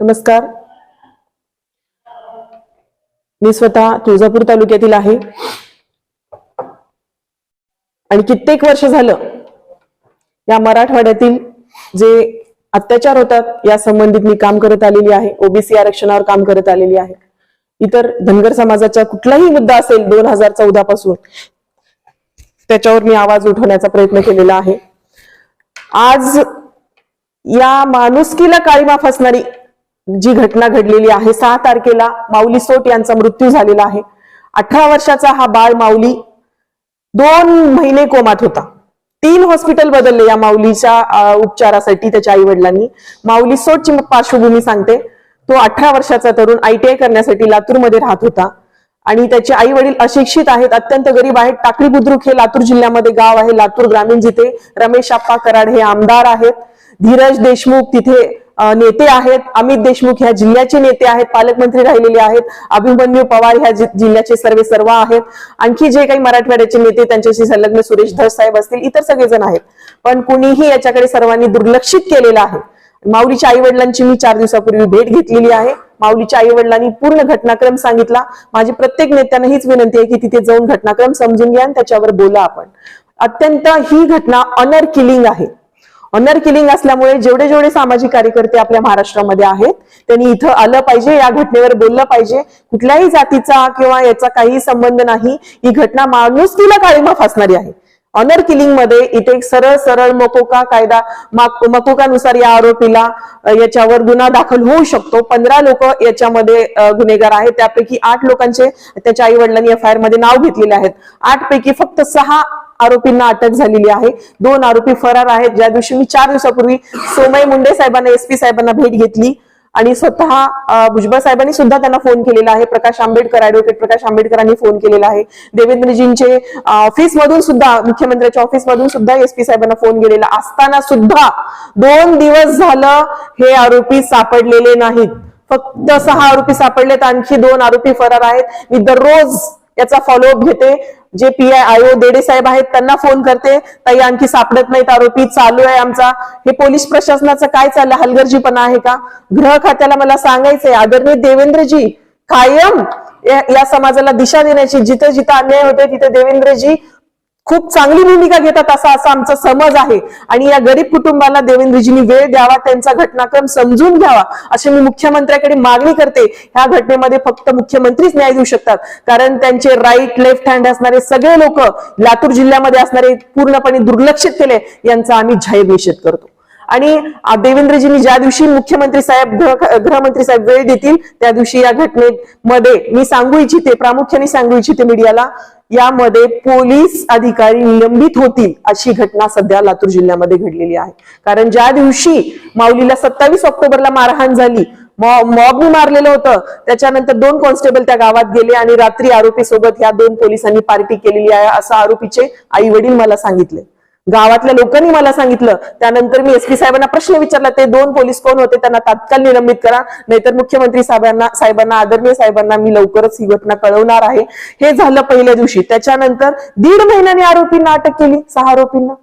नमस्कार. मी स्वतः तुळजापूर तालुक्यातील आहे. आणि कित्येक वर्ष झालं या मराठवाड्यातील जे अत्याचार होतात या संबंधित मी काम करत आलेली आहे. ओबीसी आरक्षणावर काम करत आलेली आहे. इतर धनगर समाजाचा कुठलाही मुद्दा असेल दोन हजार चौदा पासून त्याच्यावर मी आवाज उठवण्याचा प्रयत्न केलेला आहे. आज या माणुसकीला काळीमा फसणारी जी घटना घडलेली आहे सहा तारखेला माऊली सोट यांचा मृत्यू झालेला आहे. अठरा वर्षाचा हा बाळ माऊली दोन महिने कोमात होता. तीन हॉस्पिटल बदलले या माऊलीच्या उपचारासाठी त्याच्या आई वडिलांनी माऊली सोटची पार्श्वभूमी सांगते. तो अठरा वर्षाचा तरुण आयटीआय करण्यासाठी लातूरमध्ये राहत होता. आणि त्याचे आई वडील अशिक्षित आहेत अत्यंत गरीब आहेत. टाकळी बुद्रुक हे लातूर जिल्ह्यामध्ये गाव आहे. लातूर ग्रामीण जिथे रमेश आप्पा कराड हे आमदार आहेत. धीरज देशमुख तिथे नेते आहेत. अमित देशमुख ह्या जिल्ह्याचे नेते आहेत. पालकमंत्री राहिलेले आहेत. अभिमन्यू पवार ह्या जिल्ह्याचे सर्वे सर्व आहेत. आणखी जे काही मराठवाड्याचे नेते त्यांच्याशी संलग्न सुरेश धस साहेब असतील इतर सगळेजण आहेत. पण कुणीही याच्याकडे सर्वांनी दुर्लक्षित केलेलं आहे. माऊलीच्या आई वडिलांची मी चार दिवसापूर्वी भेट घेतलेली आहे. माऊलीच्या आई वडिलांनी पूर्ण घटनाक्रम सांगितला. माझी प्रत्येक नेत्यांना हीच विनंती आहे की तिथे जाऊन घटनाक्रम समजून घ्या आणि त्याच्यावर बोला आपण. अत्यंत ही घटना ऑनर किलिंग आहे. ऑनर किलिंग असल्यामुळे जेवढे जेवढे सामाजिक कार्यकर्ते आपल्या महाराष्ट्रामध्ये आहेत त्यांनी इथं आलं पाहिजे या घटनेवर बोललं पाहिजे. कुठल्याही जातीचा किंवा याचा काही संबंध नाही. ही घटना माणुसकीला काळीमा फासणारी आहे. ऑनर किलिंगमध्ये इथे सरळ सरळ मकोका कायदा मकोकानुसार या आरोपीला याच्यावर गुन्हा दाखल होऊ शकतो. पंधरा लोक याच्यामध्ये गुन्हेगार आहेत. त्यापैकी आठ लोकांचे त्याच्या आई वडिलांनी एफ आय आरमध्ये नाव घेतलेले आहेत. आठ पैकी फक्त सहा आरोपींना अटक झालेली आहे. दोन आरोपी फरार आहेत. ज्या दिवशी मी चार दिवसापूर्वी सोमय मुंडे साहेबांना एसपी साहेबांना भेट घेतली आणि स्वतः भुजबळ साहेबांनी सुद्धा त्यांना फोन केलेला आहे. प्रकाश आंबेडकर ऍडव्होकेट प्रकाश आंबेडकरांनी फोन केलेला आहे. देवेंद्रजींचे ऑफिस मधून सुद्धा मुख्यमंत्र्यांच्या ऑफिस मधून सुद्धा एसपी साहेबांना फोन गेलेला असताना सुद्धा दोन दिवस झालं हे आरोपी सापडलेले नाहीत. फक्त सहा आरोपी सापडलेत. आणखी दोन आरोपी फरार आहेत. मी दररोज याचा फॉलोअप घेते. जे पी आय आयो देडे साहेब आहेत त्यांना फोन करते. ताई आणखी सापडत नाहीत आरोपी चालू आहे आमचा. हे पोलीस प्रशासनाचं काय चाललं? हलगर्जीपणा आहे का? गृह खात्याला मला सांगायचंय आदरणीय देवेंद्रजी कायम या या समाजाला दिशा देण्याची जिथे जिथे अन्याय होते तिथे देवेंद्रजी खूप चांगली भूमिका घेतात असा असा आमचा समज आहे. आणि या गरीब कुटुंबाला देवेंद्रजींनी वेळ द्यावा त्यांचा घटनाक्रम समजून घ्यावा अशी मी मुख्यमंत्र्याकडे मागणी करते. ह्या घटनेमध्ये फक्त मुख्यमंत्रीच न्याय देऊ शकतात. कारण त्यांचे राईट लेफ्ट हँड असणारे सगळे लोक लातूर जिल्ह्यामध्ये असणारे पूर्णपणे दुर्लक्षित केले यांचा आम्ही जाहीर निषेध करतो. आणि देवेंद्रजींनी ज्या दिवशी मुख्यमंत्री साहेब गृहमंत्री साहेब वेळ देतील त्या दिवशी या घटनेमध्ये मी सांगू इच्छिते प्रामुख्याने सांगू इच्छिते मीडियाला यामध्ये पोलीस अधिकारी निलंबित होतील अशी घटना सध्या लातूर जिल्ह्यामध्ये घडलेली आहे. कारण ज्या दिवशी माऊलीला सत्तावीस ऑक्टोबरला मारहाण झाली मॉबने मारलेलं होतं त्याच्यानंतर दोन कॉन्स्टेबल त्या गावात गेले आणि रात्री आरोपी सोबत ह्या दोन पोलिसांनी पार्टी केलेली आहे असं आरोपीचे आई वडील मला सांगितले. गावातल्या लोकांनी मला सांगितलं. त्यानंतर मी एसपी साहेबांना प्रश्न विचारला. ते दोन पोलीस कोण होते त्यांना तात्काळ निलंबित करा. नाहीतर मुख्यमंत्री साहेबांना साहेबांना आदरणीय साहेबांना मी लवकरच ही घटना कळवणार आहे. हे झालं पहिल्या दिवशी. त्याच्यानंतर दीड महिन्याने आरोपींना अटक केली. सहा आरोपींना.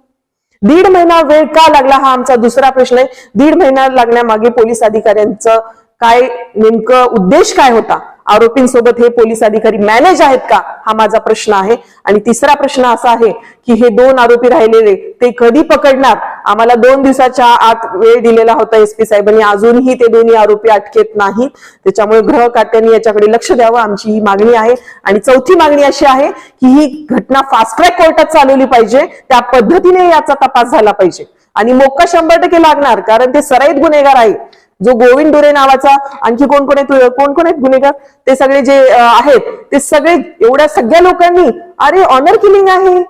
दीड महिना वेळ का लागला हा आमचा दुसरा प्रश्न आहे. दीड महिना लागण्यामागे पोलीस अधिकाऱ्यांचं काय नेमकं उद्देश काय होता? आरोपींसोबत हे पोलीस अधिकारी मॅनेज आहेत का? हा माझा प्रश्न आहे. आणि तिसरा प्रश्न असा आहे की हे दोन आरोपी राहिलेले ते कधी पकडणार? आम्हाला दोन दिवसाच्या आत वेळ दिलेला होता एसपी साहेबांनी. अजूनही ते दोन्ही आरोपी अटकेत नाहीत. त्याच्यामुळे गृह खात्याने याच्याकडे लक्ष द्यावं आमची ही मागणी आहे. आणि चौथी मागणी अशी आहे की ही घटना फास्ट ट्रॅक कोर्टात चालवली पाहिजे. त्या पद्धतीने याचा तपास झाला पाहिजे. आणि मोक्का शंभर टक्के लागणार कारण ते सराईत गुन्हेगार आहे. जो गोविंद डुरे नावाचा आणखी कोण कोण आहेत कोण कोण आहेत गुन्हेगार ते सगळे जे आहेत ते सगळे एवढ्या सगळ्या लोकांनी अरे ऑनर किलिंग आहे.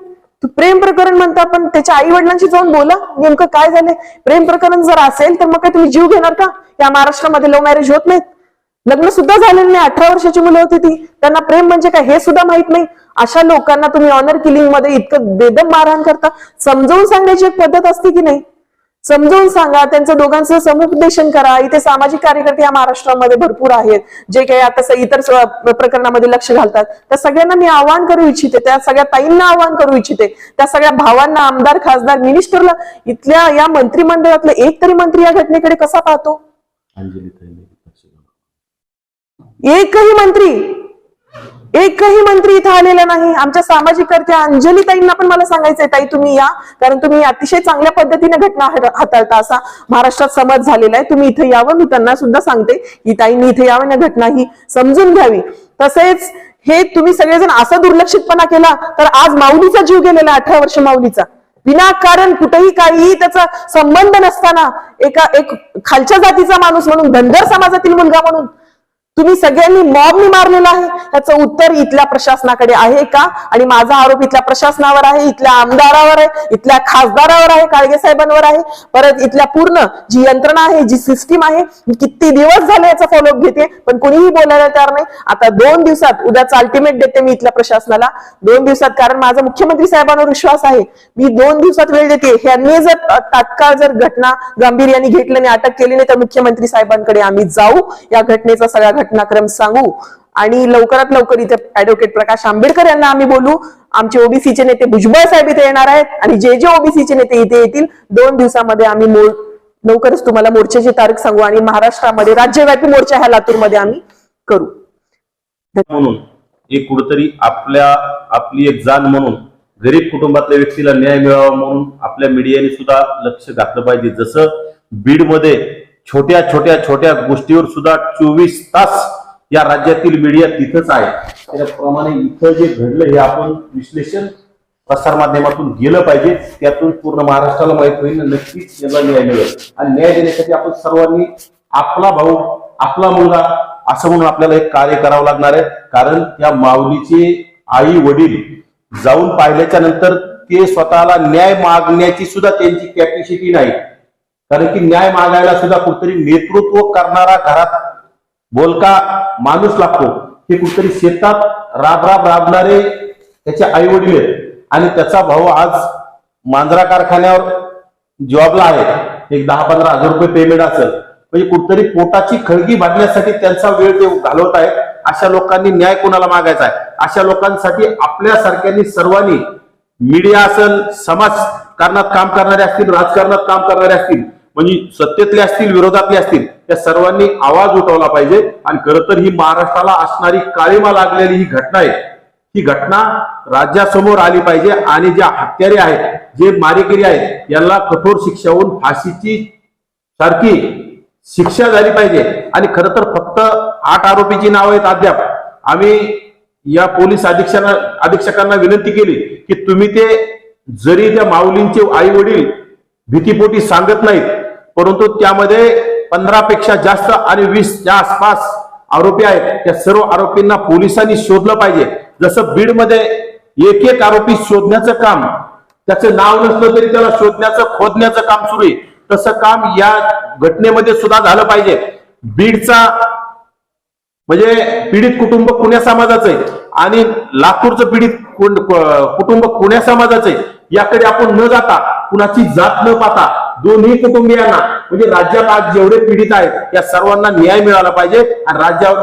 तू प्रेम प्रकरण म्हणता पण त्याच्या आई वडिलांशी जाऊन बोला नेमकं काय झालंय? प्रेम प्रकरण जर असेल तर मग काय तुम्ही जीव घेणार का? या महाराष्ट्रामध्ये लव्ह मॅरेज होत नाहीत. लग्न सुद्धा झालेलं नाही अठरा वर्षाची मुलं होती ती. त्यांना प्रेम म्हणजे काय हे सुद्धा माहीत नाही. अशा लोकांना तुम्ही ऑनर किलिंगमध्ये इतकं बेदम मारहाण करता. समजावून सांगण्याची एक पद्धत असते की नाही? समजावून सांगा त्यांचं दोघांचं समुपदेशन करा. इथे सामाजिक कार्यकर्ते या महाराष्ट्रामध्ये भरपूर आहेत. जे काही आता इतर प्रकरणामध्ये लक्ष घालतात. त्या सगळ्यांना मी आवाहन करू इच्छिते. त्या सगळ्या ताईंना आवाहन करू इच्छिते. त्या सगळ्या भावांना आमदार खासदार मिनिस्टरला इथल्या या मंत्रिमंडळातले एक तरी मंत्री या घटनेकडे कसा पाहतो? एकही मंत्री एकही मंत्री इथं आलेला नाही. आमच्या सामाजिक कर्त्या अंजली ताईंना पण मला सांगायचंय ताई तुम्ही या कारण तुम्ही अतिशय चांगल्या पद्धतीने घटना हाताळता. असा महाराष्ट्रात समज झालेला आहे. तुम्ही इथे यावं मी त्यांना सुद्धा सांगते की ताईंनी इथे यावं ना घटना ही समजून घ्यावी. तसेच हे तुम्ही सगळेजण असा दुर्लक्षितपणा केला तर आज माऊलीचा जीव गेलेला अठरा वर्ष माऊलीचा. विनाकारण कुठेही काहीही त्याचा संबंध नसताना एका एक खालच्या जातीचा माणूस म्हणून धनगर समाजातील मुलगा म्हणून तुम्ही सगळ्यांनी मॉबनी मारलेला आहे. त्याचं उत्तर इथल्या प्रशासनाकडे आहे का? आणि माझा आरोप इथल्या प्रशासनावर आहे इथल्या आमदारावर आहे इथल्या खासदारावर आहे काळगे साहेबांवर आहे. परत इथल्या पूर्ण जी यंत्रणा आहे जी सिस्टीम आहे मी किती दिवस झाले याचा फॉलोअप घेते पण कोणीही बोलायला तयार नाही. आता दोन दिवसात उद्याच अल्टिमेट देते मी इथल्या प्रशासनाला. दोन दिवसात कारण माझा मुख्यमंत्री साहेबांवर विश्वास आहे. मी दोन दिवसात वेळ देते. ह्यांनी जर तात्काळ जर घटना गांभीर्याने घेतली आणि अटक केली नाही तर मुख्यमंत्री साहेबांकडे आम्ही जाऊ. या घटनेचा सगळा घटनाक्रम सांगू. आणि लवकरात लवकर इथे ऍडव्होकेट प्रकाश आंबेडकर यांना आम्ही बोलू. आमचे ओबीसीचे नेते भुजबळ साहेब इथे येणार आहेत. आणि जे जे ओबीसीचे नेते इथे येतील दोन दिवसामध्ये आम्ही मोड लवकरच तुम्हाला मोर्चाची तारीख सांगू आणि महाराष्ट्रामध्ये राज्यव्यापी मोर्चा ह्या लातूरमध्ये आम्ही करू. म्हणून एक कुठतरी आपल्या आपली एक जाण म्हणून गरीब कुटुंबातल्या व्यक्तीला न्याय मिळावा म्हणून आपल्या मीडियाने सुद्धा लक्ष घातलं पाहिजे. जसं बीडमध्ये छोट्या छोट्या छोट्या गोष्टीवर सुद्धा चोवीस तास या राज्यातील मीडिया तिथंच आहे. त्याप्रमाणे इथं जे घडलं हे आपण विश्लेषण प्रसार माध्यमातून गेलं पाहिजे. त्यातून पूर्ण महाराष्ट्राला माहीत होईल. नक्कीच याला न्याय मिळेल. आणि न्याय देण्यासाठी आपण सर्वांनी आपला भाऊ आपला मुलगा असं म्हणून आपल्याला एक कार्य करावं लागणार आहे. कारण त्या माऊलीचे आई वडील जाऊन पाहिल्याच्या नंतर ते स्वतःला न्याय मागण्याची सुद्धा त्यांची कॅपॅसिटी नाही. कारण की न्याय मागायला सुद्धा कुठतरी नेतृत्व करणारा घरात बोलका माणूस लागतो. हे कुठतरी शेतात राब राब राबणारे त्याचे आई वडील आहेत. आणि त्याचा भाऊ आज मांजरा कारखान्यावर जॉबला आहे. एक दहा पंधरा हजार रुपये पेमेंट असेल. म्हणजे कुठतरी पोटाची खळगी बांधण्यासाठी त्यांचा वेळ ते घालवत आहेत अशा लोकांनी न्याय कोणाला मागायचा आहे? अशा लोकांसाठी आपल्यासारख्यांनी सर्वांनी मीडिया असेल समाजकारणात काम करणारे असतील राजकारणात काम करणारे असतील म्हणजे सत्तेतले असतील विरोधातले असतील त्या सर्वांनी आवाज उठवला पाहिजे. आणि खरं तर ही महाराष्ट्राला असणारी काळीमा लागलेली ही घटना आहे. ही घटना राज्यासमोर आली पाहिजे. आणि ज्या हत्यारे आहेत जे मारेकरी आहेत यांना कठोर शिक्षा होऊन फाशीची सारखी शिक्षा झाली पाहिजे. आणि खरं तर फक्त आठ आरोपीची नाव आहेत अद्याप. आम्ही या पोलीस अधीक्षकांना अधीक्षकांना विनंती केली की तुम्ही ते जरी त्या माऊलींचे आई वडील भीतीपोटी सांगत नाहीत परंतु त्यामध्ये पंधरा पेक्षा जास्त आणि वीसच्या आसपास आरोपी आहेत. त्या सर्व आरोपींना पोलिसांनी शोधलं पाहिजे. जसं बीडमध्ये एक एक आरोपी शोधण्याचं काम त्याचं नाव नसलं तरी त्याला शोधण्याचं खोदण्याचं काम सुरू आहे. तसं काम या घटनेमध्ये सुद्धा झालं पाहिजे. बीडचा म्हणजे पीडित कुटुंब कुण्या समाजाचं आहे. आणि लातूरचं पीडित कुटुंब कुण्या समाजाचं आहे. याकडे आपण न जाता कुणाची जात न पाहता दोन्ही कुटुंबियांना म्हणजे राज्यात आज जेवढे पीडित आहेत या सर्वांना न्याय मिळाला पाहिजे आणि राज्यावर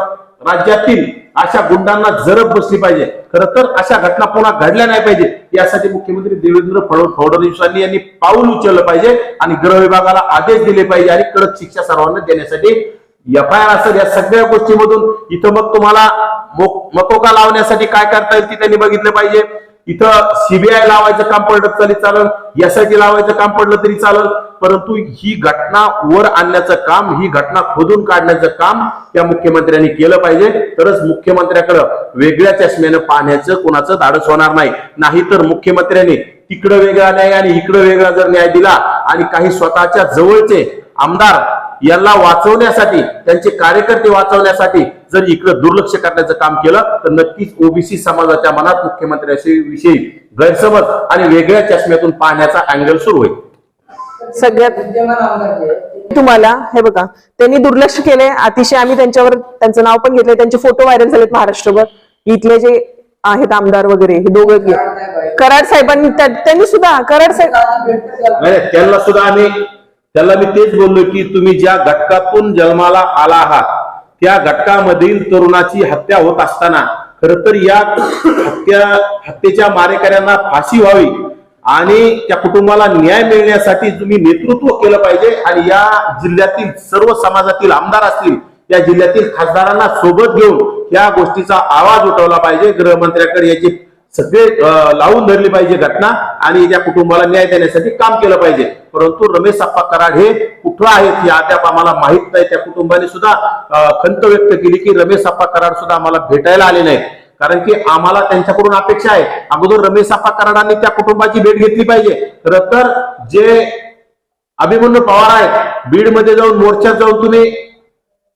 राज्यातील अशा गुंडांना जरब बसली पाहिजे. खरं तर अशा घटना पुन्हा घडल्या नाही पाहिजे. यासाठी मुख्यमंत्री देवेंद्र फडण- फडणवीसांनी यांनी पाऊल उचललं पाहिजे आणि गृह विभागाला आदेश दिले पाहिजे आणि कडक शिक्षा सर्वांना देण्यासाठी. एफ आय आर असेल या सगळ्या गोष्टीमधून इथं मग तुम्हाला मो- मकोका लावण्यासाठी काय करता येईल ते त्यांनी बघितलं पाहिजे. इथं सीबीआय लावायचं काम पडलं तरी चालेल एसआयटी लावायचं काम पडलं तरी चालेल परंतु ही घटना वर आणण्याचं काम ही घटना खोदून काढण्याचं काम त्या मुख्यमंत्र्यांनी केलं पाहिजे. तरच मुख्यमंत्र्याकडं वेगळ्या चष्म्यानं पाहण्याचं कोणाचं धाडस होणार नाही. नाहीतर मुख्यमंत्र्यांनी तिकडं वेगळा न्याय आणि इकडं वेगळा जर न्याय दिला आणि काही स्वतःच्या जवळचे आमदार यांना वाचवण्यासाठी त्यांचे कार्यकर्ते वाचवण्यासाठी जर इकडे दुर्लक्ष करण्याचं काम केलं तर नक्कीच ओबीसी समाजाच्या मनात मुख्यमंत्र्यांशी विषयी गैरसमज आणि वेगळ्या चष्म्यातून पाहण्याचा अँगल सुरू होईल. सगळ्यात तुम्हाला हे बघा त्यांनी दुर्लक्ष केले अतिशय आम्ही त्यांच्यावर त्यांचं नाव पण घेतलंय त्यांचे फोटो व्हायरल झालेत महाराष्ट्रभर. इथले जे आहेत आमदार वगैरे हे दोघं कराड साहेबांनी त्या- त्यांनी सुद्धा कराड साहेब त्यांना सुद्धा आम्ही त्याला मी तेच बोललो की तुम्ही ज्या घटकातून जन्माला आला आहात त्या घटकामधील तरुणाची हत्या होत असताना खर तर या हत्या हत्येच्या मारेकऱ्यांना फाशी व्हावी आणि त्या कुटुंबाला न्याय मिळण्यासाठी तुम्ही नेतृत्व केलं पाहिजे आणि या जिल्ह्यातील सर्व समाजातील आमदार असतील या जिल्ह्यातील खासदारांना सोबत घेऊन या गोष्टीचा आवाज उठवला पाहिजे. गृहमंत्र्याकडे याची सगळे लावून धरली पाहिजे घटना आणि त्या कुटुंबाला न्याय देण्यासाठी काम केलं पाहिजे. परंतु रमेश अप्पा कराड हे कुठं आहेत हे अद्याप आम्हाला माहीत नाही. त्या कुटुंबाने सुद्धा खंत व्यक्त केली की रमेश अप्पा कराड सुद्धा आम्हाला भेटायला आले नाहीत. कारण की आम्हाला त्यांच्याकडून अपेक्षा आहे. अगोदर रमेश अप्पा कराडांनी त्या कुटुंबाची भेट घेतली पाहिजे. खरं तर जे अभिमन्यू पवार आहेत बीडमध्ये जाऊन मोर्चात जाऊन तुम्ही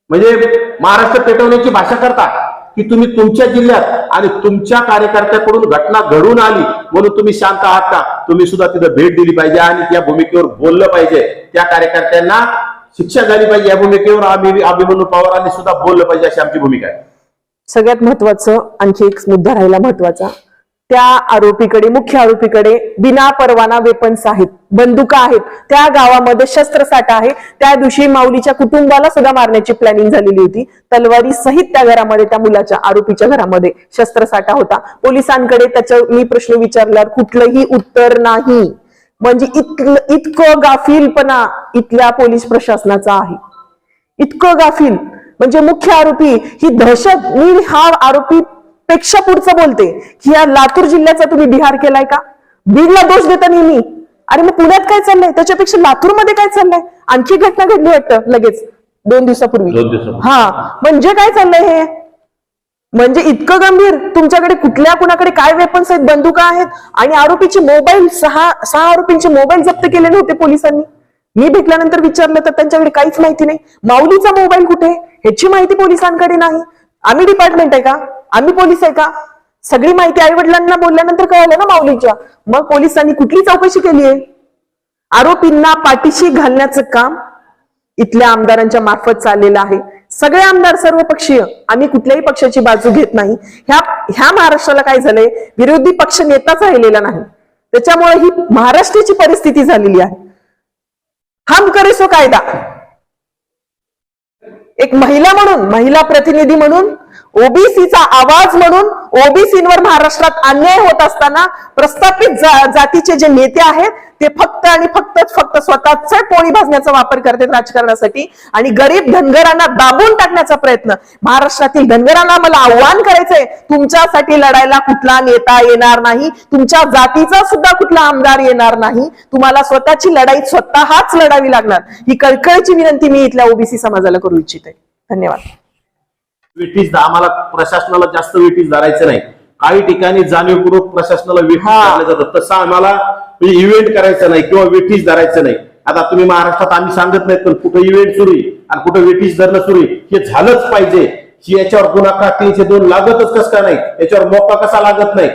म्हणजे महाराष्ट्र पेटवण्याची भाषा करता. की तुम्ही तुमच्या जिल्ह्यात आणि तुमच्या कार्यकर्त्याकडून घटना घडून आली म्हणून तुम्ही शांत आहात का? तुम्ही सुद्धा तिथं भेट दिली पाहिजे आणि त्या भूमिकेवर बोललं पाहिजे. त्या कार्यकर्त्यांना शिक्षा झाली पाहिजे. या भूमिकेवर आम्ही अभिमन्यू पवारांनी सुद्धा बोललं पाहिजे अशी आमची भूमिका आहे. सगळ्यात महत्वाचं आणखी एक मुद्दा राहिला महत्त्वाचा. त्या आरोपीकडे मुख्य आरोपीकडे बिना परवाना वेपन्स आहेत बंदुका आहेत. त्या गावामध्ये शस्त्रसाठा आहे. त्या दिवशी माऊलीच्या कुटुंबाला सुद्धा मारण्याची प्लॅनिंग झालेली होती. तलवारी सहित त्या घरामध्ये त्या मुलाच्या आरोपीच्या घरामध्ये शस्त्रसाठा होता. पोलिसांकडे त्याचा मी प्रश्न विचारल्यावर कुठलंही उत्तर नाही. म्हणजे इतकं इतकं गाफीलपणा इथल्या पोलीस प्रशासनाचा आहे. इतकं गाफील. म्हणजे मुख्य आरोपी ही दहशत मी हा आरोपी पेक्षा पुढचं बोलते की या लातूर जिल्ह्याचा तुम्ही बिहार केलाय का? बीडला दोष देता नेहमी. अरे मग पुण्यात काय चाललंय? त्याच्यापेक्षा लातूरमध्ये काय चाललंय? आणखी घटना घडली वाटतं लगेच दोन दिवसापूर्वी. हा म्हणजे काय चाललंय हे? म्हणजे इतकं गंभीर? तुमच्याकडे कुठल्या कुणाकडे काय वेपन्स आहेत? बंदुका आहेत? आणि आरोपीचे मोबाईल सहा सहा आरोपींचे मोबाईल जप्त केले नव्हते पोलिसांनी. मी भेटल्यानंतर विचारलं तर त्यांच्याकडे काहीच माहिती नाही. माऊलीचा मोबाईल कुठे? ह्याची माहिती पोलिसांकडे नाही. आम्ही डिपार्टमेंट आहे का? आम्ही पोलीस आहे का? सगळी माहिती आई वडिलांना बोलल्यानंतर कळालं ना माऊलीच्या. मग पोलिसांनी कुठली चौकशी केली आहे? आरोपींना पाठीशी घालण्याचं काम इथल्या आमदारांच्या मार्फत चाललेलं आहे. सगळे आमदार सर्व पक्षीय आम्ही कुठल्याही पक्षाची बाजू घेत नाही. ह्या ह्या महाराष्ट्राला काय झालंय? विरोधी पक्ष नेताच राहिलेला नाही. त्याच्यामुळे ही महाराष्ट्राची परिस्थिती झालेली आहे. हम करेसो कायदा. एक महिला म्हणून महिला प्रतिनिधी म्हणून ओबीसीचा आवाज म्हणून ओबीसीवर महाराष्ट्रात अन्याय होत असताना प्रस्थापित जा- जातीचे जे नेते आहेत ते फक्त आणि फक्त फक्त स्वतःच पोळी भाजण्याचा वापर करतात राजकारणासाठी. आणि गरीब धनगरांना दाबून टाकण्याचा प्रयत्न. महाराष्ट्रातील धनगरांना मला आव्हान करायचंय तुमच्यासाठी लढायला कुठला नेता येणार नाही तुमच्या जातीचा सुद्धा कुठला आमदार येणार नाही तुम्हाला स्वतःची लढाई स्वतःच लढावी लागणार. ही कळकळीची विनंती मी इथल्या ओबीसी समाजाला करू इच्छिते. धन्यवाद. वेटीस आम्हाला प्रशासनाला जास्त वेटीस धरायचं नाही. काही ठिकाणी जाणीवपूर्वक प्रशासनाला वेटीस हा. धरलं जातं. तसं आम्हाला इव्हेंट करायचं नाही किंवा वेटीस धरायचं नाही. आता तुम्ही महाराष्ट्रात आम्ही सांगत नाही पण कुठं इव्हेंट सुरू आहे आणि कुठं वेटीस धरणं सुरू आहे हे झालंच पाहिजे. याच्यावर गुन्हा का तीनशे दोन लागतच कस का नाही? याच्यावर मोका कसा लागत नाही?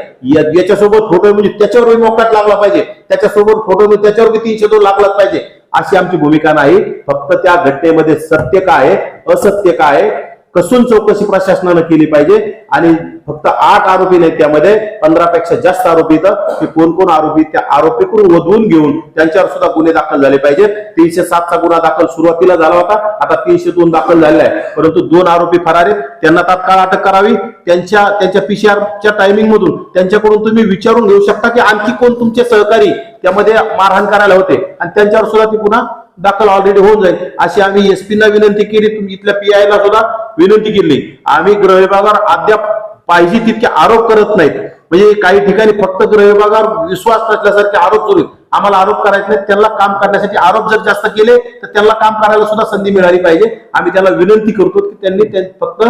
याच्यासोबत फोटो म्हणजे त्याच्यावर मोकाट लागला पाहिजे. त्याच्यासोबत फोटो म्हणजे त्याच्यावर तीनशे दोन लागलाच पाहिजे. अशी आमची भूमिका नाही. फक्त त्या घटनेमध्ये सत्य काय आहे? असत्य काय आहे? कसून चौकशी प्रशासनानं केली पाहिजे आणि फक्त आठ आरोपी नाही त्यामध्ये पंधरा पेक्षा जास्त आरोपी तर की कोण कोण आरोपी त्या आरोपीकडून वधवून घेऊन त्यांच्यावर सुद्धा गुन्हे दाखल झाले पाहिजेत. तीनशे सातचा गुन्हा दाखल सुरुवातीला झाला होता आता तीनशे दोन दाखल झालेला आहे परंतु दोन आरोपी फरार आहेत. त्यांना तात्काळ अटक करावी. त्यांच्या त्यांच्या पीसीआरच्या टायमिंग मधून त्यांच्याकडून तुम्ही विचारून घेऊ शकता की आणखी कोण तुमचे सहकारी त्यामध्ये मारहाण करायला होते. आणि त्यांच्यावर सुद्धा ती पुन्हा दाखल ऑलरेडी होऊन जाईल. अशी आम्ही एसपीना विनंती केली तुम्ही इथल्या पीआय ला सुद्धा विनंती केली. आम्ही गृह विभागावर अद्याप पाहिजे तितके आरोप करत नाहीत. म्हणजे काही ठिकाणी फक्त गृह विभागावर विश्वास नसल्यासारखे आरोप करून आम्हाला आरोप करायचे नाहीत. त्यांना काम करण्यासाठी आरोप जर जास्त केले तर त्यांना काम करायला सुद्धा संधी मिळाली पाहिजे. आम्ही त्याला विनंती करतो की त्यांनी त्या- फक्त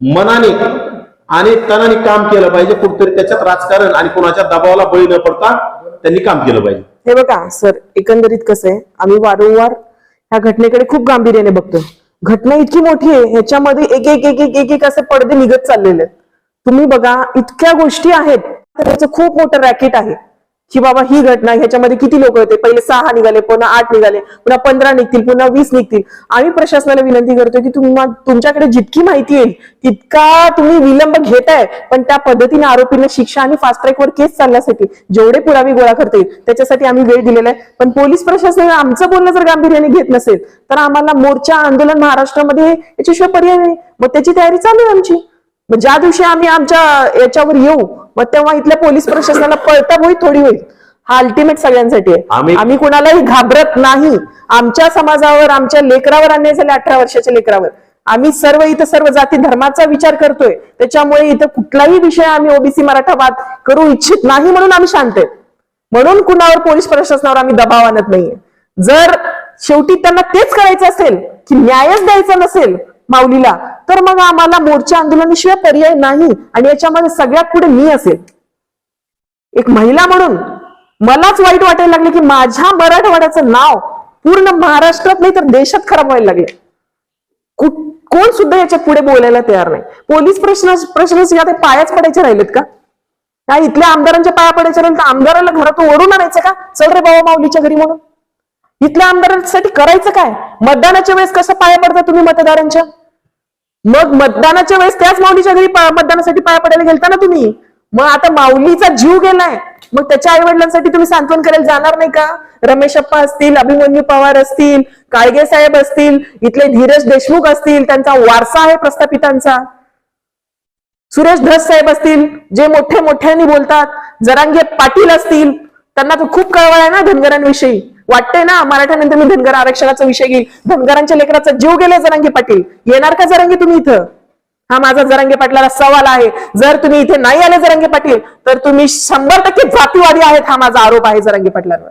मनाने आणि तनाने काम केलं पाहिजे. कुठतरी त्याच्यात राजकारण आणि कोणाच्या दबावाला बळी न पडता त्यांनी काम केलं पाहिजे. हे बघा सर एकंदरीत कसं आहे आम्ही वारंवार ह्या घटनेकडे खूप गांभीर्याने बघतो घटना इतकी मोठी आहे ह्याच्यामध्ये एक एक एक एक एक एक असे पडदे निघत चाललेले आहेत. तुम्ही बघा इतक्या गोष्टी आहेत तर त्याचं खूप मोठं रॅकेट आहे. की बाबा ही घटना ह्याच्यामध्ये किती लोक होते? पहिले सहा निघाले पुन्हा आठ निघाले पुन्हा पंधरा निघतील पुन्हा वीस निघतील. आम्ही प्रशासनाला विनंती करतो की तुम्हा तुमच्याकडे जितकी माहिती येईल तितका तुम्ही विलंब घेताय पण त्या पद्धतीने आरोपींना शिक्षा आणि फास्ट ट्रॅकवर केस चालण्यासाठी जेवढे पुरावे गोळा करता येईल त्याच्यासाठी आम्ही वेळ दिलेला आहे. पण पोलीस प्रशासन आमचं बोलणं जर गांभीर्याने घेत नसेल तर आम्हाला मोर्चा आंदोलन महाराष्ट्रामध्ये याच्याशिवाय पर्याय नाही. मग त्याची तयारी चालू आहे आमची. मग ज्या दिवशी आम्ही आमच्या याच्यावर येऊ मग तेव्हा इथल्या पोलीस प्रशासनाला पळता होईल थोडी होईल. हा अल्टिमेट सगळ्यांसाठी आहे. आम्ही- कुणालाही घाबरत नाही. आमच्या समाजावर आमच्या लेकरावर अन्याय झाले अठरा वर्षाच्या लेकरावर. आम्ही सर्व इथं सर्व जाती धर्माचा विचार करतोय. त्याच्यामुळे इथं कुठलाही विषय आम्ही ओबीसी मराठावाद करू इच्छित नाही म्हणून आम्ही शांत आहेत म्हणून कुणावर पोलीस प्रशासनावर आम्ही दबाव आणत नाहीये. जर शेवटी त्यांना तेच करायचं असेल की न्यायच द्यायचा नसेल माऊलीला. तर मग आम्हाला मोर्चा आंदोलनाशिवाय पर्याय नाही आणि याच्यामध्ये सगळ्यात पुढे मी असेल. एक महिला म्हणून मलाच वाईट वाटायला लागले की माझ्या मराठवाड्याचं नाव पूर्ण महाराष्ट्रात नाही तर देशात खराब व्हायला लागले. कोण सुद्धा याच्यापुढे बोलायला तयार नाही. पोलीस प्रश्न प्रश्न ते पायाच पडायचे राहिलेत का? काय इथल्या आमदारांच्या पाया पडायचे राहिले तर आमदाराला घरातून ओढून आणायचं का? चल रे बाबा माऊलीच्या घरी म्हणून. इथल्या आमदारांसाठी करायचं काय? मतदानाच्या वेळेस कसं पाया पडता तुम्ही मतदारांच्या? मग मतदानाच्या वेळेस त्याच माऊलीच्या घरी मतदानासाठी पाया पडायला गेलता ना तुम्ही? मग आता माऊलीचा जीव गेलाय. मग त्याच्या आई वडिलांसाठी तुम्ही सांत्वन करायला जाणार नाही का? रमेश अप्पा असतील अभिमन्यू पवार असतील काळगे साहेब असतील इथले धीरज देशमुख असतील त्यांचा वारसा आहे प्रस्थापितांचा. सुरेश धस साहेब असतील जे मोठे मोठ्यांनी बोलतात. जरांगे पाटील असतील त्यांना खूप कळवळ आहे ना धनगरांविषयी. वाटतंय ना मराठ्यानंतर मी धनगर आरक्षणाचा विषय घेईल. धनगरांच्या लेकराचा जीव गेला जरांगे पाटील. येणार का जरांगे तुम्ही इथं? हा माझा जरांगे पाटलाला सवाल आहे. जर तुम्ही इथे नाही आले जरांगे पाटील तर तुम्ही शंभर टक्के जातीवादी आहेत हा माझा आरोप आहे जरांगे पाटलांवर.